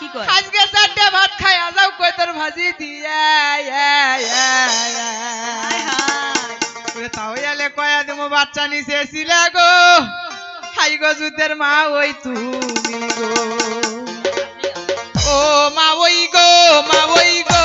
কি কয়? আজকে চারটে ভাত খাই আজাও কই তোর ভাজি দিয়া তাহলে কয়া তুমি বাচ্চা নিচে এসিলে গো। হাই গো জুতের মা, ওই তুমি গো। ও মা, ওই গো, মা, ওই গো।